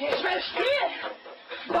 Je vais chier. Bon.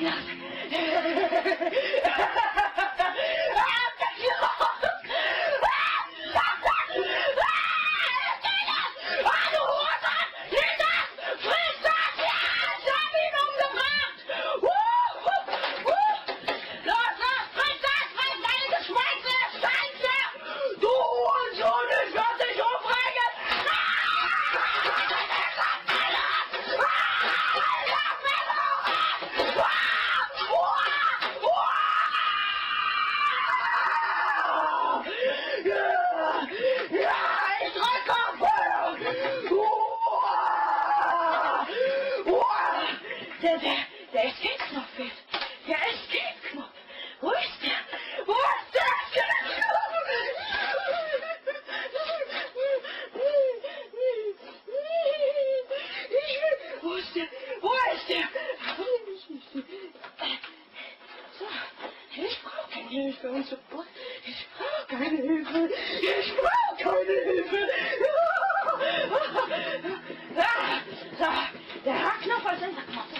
きます。Der der, daar Escape-Knopf der? meer. Escape-Knopf. Wo knop. Hoe is ist der? is dat? Hoe is Wo Hoe is der Zo, er is broken hier bij onze pot. Er ich brauche keine Hilfe. Ich brauche keine Hilfe. zo, der haaknop was in